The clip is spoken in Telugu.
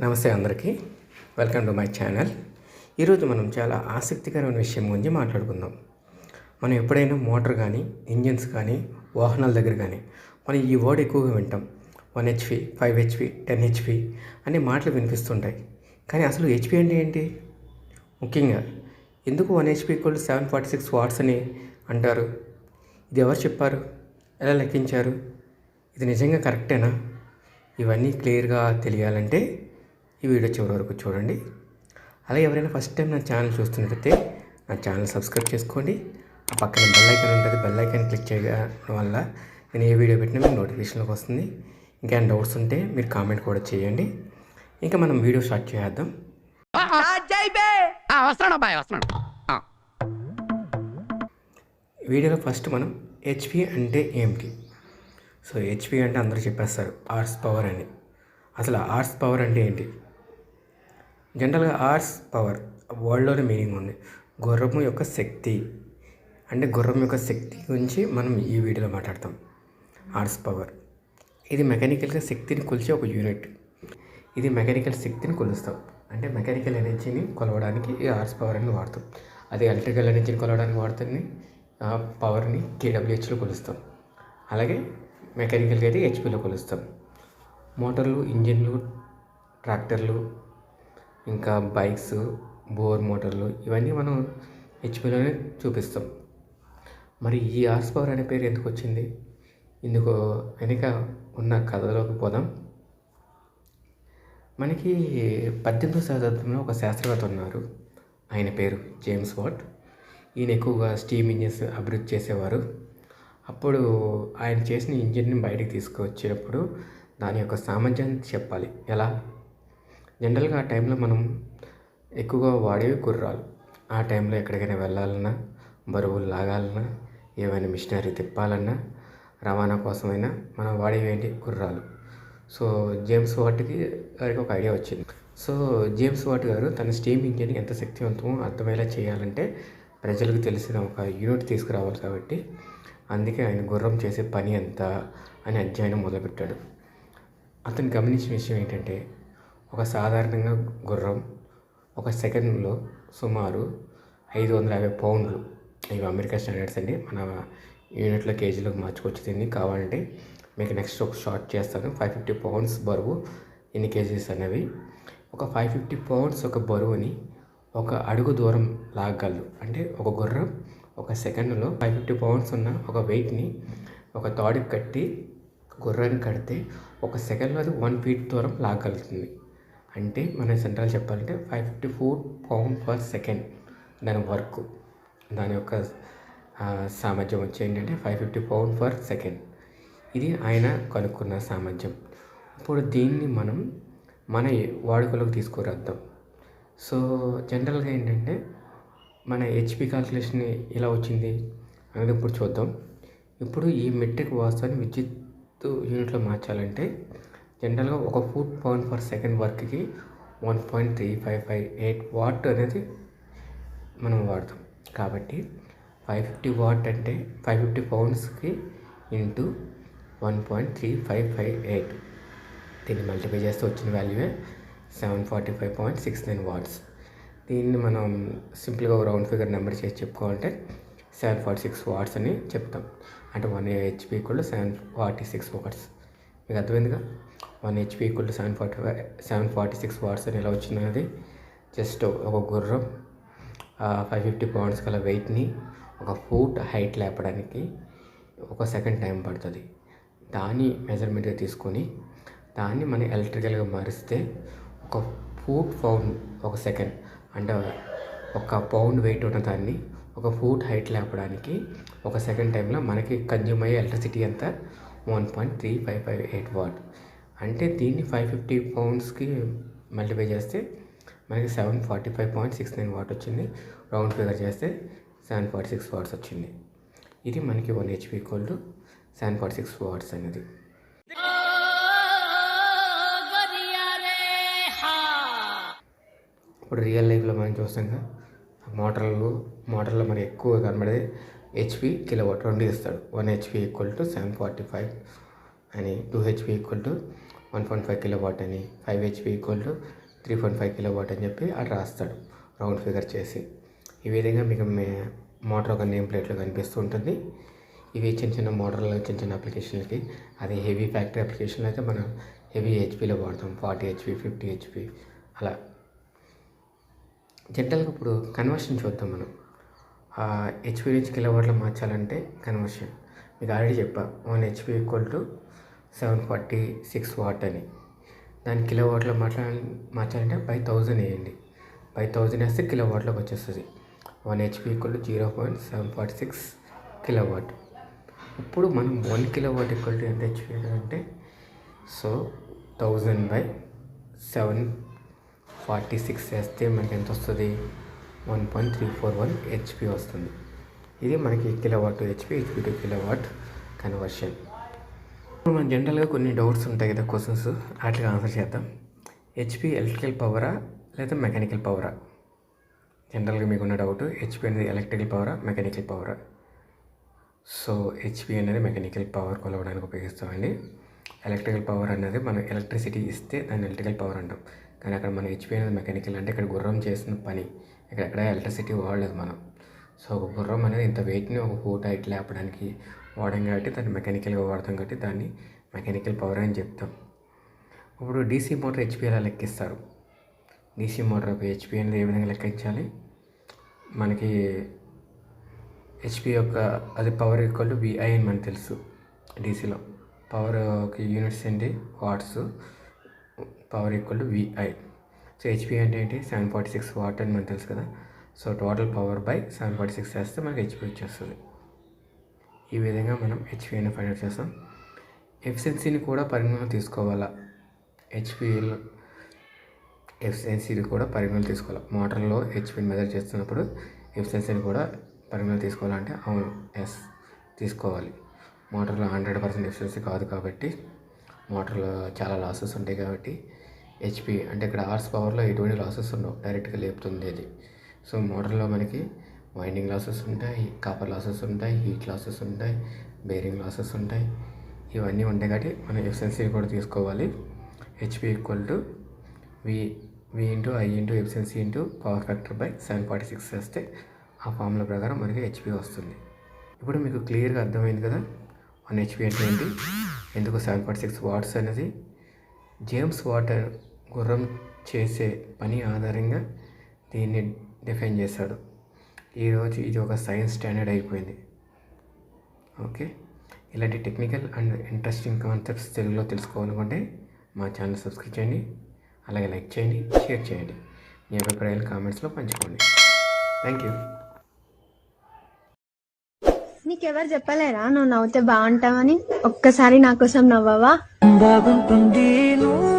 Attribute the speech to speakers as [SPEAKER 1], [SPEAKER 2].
[SPEAKER 1] నమస్తే అందరికీ. Welcome to my channel. ఈరోజు మనం చాలా ఆసక్తికరమైన విషయం గురించి మాట్లాడుకుందాం. మనం ఎప్పుడైనా మోటార్ కానీ ఇంజిన్స్ కానీ వాహనాల దగ్గర కానీ మనం ఈ వర్డ్ ఎక్కువగా వింటాం. One HP five HP ten HP అనే మాటలు వినిపిస్తుంటాయి. కానీ అసలు హెచ్పి అంటే ఏంటి? ముఖ్యంగా ఎందుకు one HP equal seven forty six watts అని అంటారు? ఇది ఎవరు చెప్పారు? ఎలా లెక్కించారు? ఇది నిజంగా కరెక్టేనా? ఇవన్నీ క్లియర్గా తెలియాలంటే ఈ వీడియో చివరి వరకు చూడండి. అలాగే ఎవరైనా ఫస్ట్ టైం నా ఛానల్ చూస్తున్నట్టయితే నా ఛానల్ సబ్స్క్రైబ్ చేసుకోండి. ఆ పక్కన బెల్ ఐకాన్ ఉంటుంది. బెల్ ఐకాన్ క్లిక్ చేయడం వల్ల నేను ఏ వీడియో పెట్టినా మీకు నోటిఫికేషన్లోకి వస్తుంది. ఇంకా డౌట్స్ ఉంటే మీరు కామెంట్ కూడా చేయండి. ఇంకా మనం వీడియో స్టార్ట్ చేద్దాం. వీడియోలో ఫస్ట్ మనం హెచ్పి అంటే ఏమిటి? సో హెచ్పి అంటే అందరూ చెప్పేస్తారు ఆర్స్ పవర్ అని. అసలు ఆర్స్ పవర్ అంటే ఏంటి? జనరల్గా ఆర్స్ పవర్ వరల్డ్లోనే మీనింగ్ ఉంది. గుర్రం యొక్క శక్తి అంటే గుర్రం యొక్క శక్తి గురించి మనం ఈ వీడియోలో మాట్లాడతాం. Horse power. ఇది మెకానికల్గా శక్తిని కొలిచే ఒక యూనిట్. ఇది మెకానికల్ శక్తిని కొలుస్తాం. అంటే మెకానికల్ ఎనర్జీని కొలవడానికి ఈ ఆర్స్ పవర్ అని వాడతాం. అదే ఎలక్ట్రికల్ ఎనర్జీని కొలవడానికి వాడుతుంది ఆ పవర్ని కేడబ్ల్యూహెచ్లో కొలుస్తాం. అలాగే మెకానికల్గా అయితే హెచ్పిలో కొలుస్తాం. మోటార్లు ఇంజిన్లు ట్రాక్టర్లు ఇంకా బైక్స్ బోర్ మోటార్లు ఇవన్నీ మనం హెచ్పిలోనే చూపిస్తాం. మరి ఈ హార్స్ పవర్ అనే పేరు ఎందుకు వచ్చింది? ఇందుకు వెనుక ఉన్న కథలోకి పోదాం. మనకి పద్దెనిమిదవ శతాబ్దంలో ఒక శాస్త్రవేత్త ఉన్నారు. ఆయన పేరు జేమ్స్ వాట్. ఈయన ఎక్కువగా స్టీమ్ ఇంజిన్స్ అభివృద్ధి చేసేవారు. అప్పుడు ఆయన చేసిన ఇంజిన్ని బయటికి తీసుకువచ్చేటప్పుడు దాని యొక్క సామర్థ్యాన్ని చెప్పాలి. ఎలా? జనరల్గా ఆ టైంలో మనం ఎక్కువగా వాడేవి గుర్రాలు ఆ టైంలో ఎక్కడికైనా వెళ్ళాలన్నా బరువులు లాగాలన్నా ఏమైనా మిషనరీ తిప్పాలన్నా రవాణా కోసమైనా మనం వాడేవి ఏంటి? గుర్రాలు సో జేమ్స్ వాట్కి గారికి ఒక ఐడియా వచ్చింది. సో జేమ్స్ వాట్ గారు తన స్టీమ్ ఇంజిన్ ఎంత శక్తివంతమో అర్థమయ్యేలా చేయాలంటే ప్రజలకు తెలిసిన ఒక యూనిట్ తీసుకురావాలి కాబట్టి అందుకే ఆయన గుర్రం చేసే పని ఎంత అని అధ్యయనం మొదలుపెట్టాడు. అతను గమనించిన విషయం ఏంటంటే ఒక సాధారణంగా గుర్రం ఒక సెకండ్లో సుమారు ఐదు వందల యాభై పౌండ్లు. ఇవి అమెరికా స్టాండర్డ్స్ అండి. మన యూనిట్లో కేజీలోకి మార్చుకోవచ్చు దీన్ని. కావాలంటే మీకు నెక్స్ట్ ఒక షార్ట్ చేస్తాను. ఫైవ్ ఫిఫ్టీ పౌండ్స్ బరువు ఎన్ని కేజీస్ అనేవి ఒక ఫైవ్ ఫిఫ్టీ పౌండ్స్ ఒక బరువుని ఒక అడుగు దూరం లాగలరు అంటే ఒక గుర్రం ఒక సెకండ్లో ఫైవ్ ఫిఫ్టీ పౌండ్స్ ఉన్న ఒక వెయిట్ని ఒక తాడికి కట్టి గుర్రాన్ని కడితే ఒక సెకండ్లో అది వన్ ఫీట్ దూరం లాగలుగుతుంది అంటే మన సెంట్రల్ చెప్పాలంటే five fifty four pound per second దాని వర్క్. దాని యొక్క సామర్థ్యం వచ్చి ఏంటంటే five fifty pound per second. ఇది ఆయన కనుక్కున్న సామర్థ్యం. ఇప్పుడు దీన్ని మనం మన వాడుకలోకి తీసుకురాద్దాం. సో జనరల్గా ఏంటంటే మన హెచ్పి కాల్కులేషన్ ఎలా వచ్చింది అనేది ఇప్పుడు చూద్దాం. ఇప్పుడు ఈ మెట్రిక్ వాస్తవాన్ని విద్యుత్ యూనిట్లో మార్చాలంటే జనరల్గా ఒక ఫుట్ పాయింట్ పర్ సెకండ్ వర్క్కి one point three five five eight watt అనేది మనం వాడతాం. కాబట్టి ఫైవ్ ఫిఫ్టీ వాట్ అంటే five fifty పౌండ్స్కి into one point three five five eight. దీన్ని మల్టిప్లై చేస్తే వచ్చిన వాల్యూవే seven forty five point six nine watts. దీన్ని మనం సింపుల్గా రౌండ్ ఫిగర్ నెంబర్ చేసి చెప్పుకోవాలంటే సెవెన్ ఫార్టీ సిక్స్ వాట్స్ అని చెప్తాం. అంటే వన్ హెచ్పి కూడా సెవెన్ ఫార్టీ సిక్స్ వాట్స్. మీకు అర్థమైందిగా? One HP equal to seven forty five seven forty six watts అని ఎలా వచ్చిందనేది జస్ట్ ఒక గుర్రం ఫైవ్ ఫిఫ్టీ పౌండ్స్ గల వెయిట్ని ఒక ఫూట్ హైట్ లేపడానికి ఒక సెకండ్ టైం పడుతుంది. దాని మెజర్మెంట్గా తీసుకొని దాన్ని మనం ఎలక్ట్రికల్గా మారిస్తే ఒక ఫూట్ పౌండ్ ఒక సెకండ్ అంటే ఒక పౌండ్ వెయిట్ ఉన్న దాన్ని ఒక ఫూట్ హైట్ లేపడానికి ఒక సెకండ్ టైంలో మనకి కన్జ్యూమ్ అయ్యే ఎలక్ట్రిసిటీ అంతా one point three five five eight watt అంటే దీన్ని ఫైవ్ ఫిఫ్టీ పౌండ్స్కి మల్టిప్లై చేస్తే మనకి seven forty five point six nine watt వచ్చింది. రౌండ్ ఫిగర్ చేస్తే సెవెన్ ఫార్టీ సిక్స్ వాట్స్ వచ్చింది. ఇది మనకి one HP cold to seven forty six watts అనేది. ఇప్పుడు రియల్ లైఫ్లో మనం చూస్తాం కదా మోటార్లు మోటార్లో మనకి ఎక్కువ కనబడేది హెచ్పి కిలోవాట్ రెండు ఇస్తాడు. One HP equal to seven forty five అని two HP equal to one point five kilo watt అని five HP equal to three point five kilo watt అని చెప్పి అటు రాస్తాడు రౌండ్ ఫిగర్ చేసి. ఈ విధంగా మీకు మే మోటార్ ఒక నేమ్ ప్లేట్లో కనిపిస్తూ ఉంటుంది. ఇవి చిన్న చిన్న మోటార్లు చిన్న చిన్న అప్లికేషన్లకి. అదే హెవీ ఫ్యాక్టరీ అప్లికేషన్లు అయితే మనం హెవీ హెచ్పిలో వాడతాం. ఫార్టీ హెచ్పి ఫిఫ్టీ హెచ్పి అలా. జనరల్గా ఇప్పుడు కన్వర్షన్ చూద్దాం మనం. హెచ్పి నుంచి కిలో వాట్లో మార్చాలంటే కన్వర్షన్. మీకు ఆల్రెడీ చెప్పా. One HP equal to seven forty six watt అని. దాని కిలో వాట్లో మాట్లా మార్చాలంటే బై థౌజండ్ వేయండి. బై థౌజండ్ వేస్తే కిలో వాట్లోకి వచ్చేస్తుంది. One HP equal zero point seven forty six kilo watt ఇప్పుడు మనం one kilo watt equal to ఎంత హెచ్పి అంటే so thousand by seven forty six వేస్తే మనకి ఎంత వస్తుంది? One point three four one HP వస్తుంది. ఇది మనకి kilo watt HP HP to kilo watt conversion. మన జనరల్గా కొన్ని డౌట్స్ ఉంటాయి కదా క్వశ్చన్స్ వాటికి ఆన్సర్ చేద్దాం. హెచ్పి ఎలక్ట్రికల్ పవరా లేదా మెకానికల్ పవరా జనరల్గా మీకున్న డౌట్ హెచ్పి అనేది ఎలక్ట్రికల్ పవరా మెకానికల్ పవరా సో హెచ్పి అనేది మెకానికల్ పవర్ కొలవడానికి ఉపయోగిస్తామండి. ఎలక్ట్రికల్ పవర్ అనేది మనం ఎలక్ట్రిసిటీ ఇస్తే దాన్ని ఎలక్ట్రికల్ పవర్ అంటాం. కానీ అక్కడ మన హెచ్పి అనేది మెకానికల్ అంటే ఇక్కడ గుర్రం చేసిన పని. ఇక్కడ ఎక్కడ ఎలక్ట్రిసిటీ వాడలేదు మనం. సో ఒక గుర్రం అనేది ఇంత వెయిట్ని ఒక పూట ఇట్లా లేపడానికి వాడాం కాబట్టి దాన్ని మెకానికల్గా వాడతాం కాబట్టి దాన్ని మెకానికల్ పవర్ అని చెప్తాం. ఇప్పుడు డీసీ మోటార్ హెచ్పి ఎలా లెక్కిస్తారు? డీసీ మోటార్ హెచ్పి అనేది ఏ విధంగా లెక్కించాలి? మనకి హెచ్పి యొక్క అది పవర్ ఈక్వల్ విఐ అని మనకు తెలుసు డీసీలో. పవర్ ఒక యూనిట్స్ ఏంటి watts power equal VI. So HP అంటే ఏంటి? సెవెన్ ఫార్టీ సిక్స్ వాట్ అని మనకు తెలుసు కదా. So total power by seven forty six చేస్తే మనకి హెచ్పి వచ్చేస్తుంది. ఈ విధంగా మనం హెచ్పిఏని ఫైండ్ అవుట్ చేస్తాం. ఎఫిషియన్సీని కూడా పరిగణలో తీసుకోవాలా? హెచ్పిఎల్ ఎఫిషియన్సీని కూడా పరిగణలో తీసుకోవాలి? మోటార్లో హెచ్పిని మెజర్ చేస్తున్నప్పుడు ఎఫిషియన్సీని కూడా పరిగణలో తీసుకోవాలంటే అవును ఎస్ తీసుకోవాలి. మోటార్లో హండ్రెడ్ పర్సెంట్ ఎఫిషియన్సీ కాదు కాబట్టి మోటార్లో చాలా లాసెస్ ఉంటాయి కాబట్టి హెచ్పి అంటే ఇక్కడ హార్స్ పవర్లో ఎటువంటి లాసెస్ ఉండవు డైరెక్ట్గా లేపుతుంది అది. సో మోటార్లో మనకి వైండింగ్ లాసెస్ ఉంటాయి కాపర్ లాసెస్ ఉంటాయి హీట్ లాసెస్ ఉంటాయి బేరింగ్ లాసెస్ ఉంటాయి. ఇవన్నీ ఉంటాయి కాబట్టి మనం ఎఫిషియన్సీ కూడా తీసుకోవాలి. HP equal to V V into I into efficiency into power factor by seven forty six చేస్తే ఆ ఫార్ములా ప్రకారం మనకి హెచ్పి వస్తుంది. ఇప్పుడు మీకు క్లియర్గా అర్థమైంది కదా? వన్ హెచ్పి అంటే ఏంటి? ఎందుకు సెవెన్ ఫార్టీ సిక్స్ వాట్స్ అనేది? జేమ్స్ వాటర్ గుర్రం చేసే పని ఆధారంగా దీన్ని డిఫైన్ చేశాడు. ఈరోజు ఇది ఒక సైన్స్ స్టాండర్డ్ అయిపోయింది. ఓకే ఇలాంటి టెక్నికల్ అండ్ ఇంట్రెస్టింగ్ కాన్సెప్ట్స్ తెలుగులో తెలుసుకోవాలనుకుంటే మా ఛానల్ సబ్స్క్రైబ్ చేయండి. అలాగే లైక్ చేయండి షేర్ చేయండి. మీ అభిప్రాయాలు కామెంట్స్లో పంచుకోండి. థ్యాంక్ యూ
[SPEAKER 2] నీకెవరు చెప్పలేరా? నువ్వు నవ్వుతే బాగుంటావని. ఒక్కసారి నా కోసం నవ్వవా?
[SPEAKER 3] బాగుంటుంది నువ్వు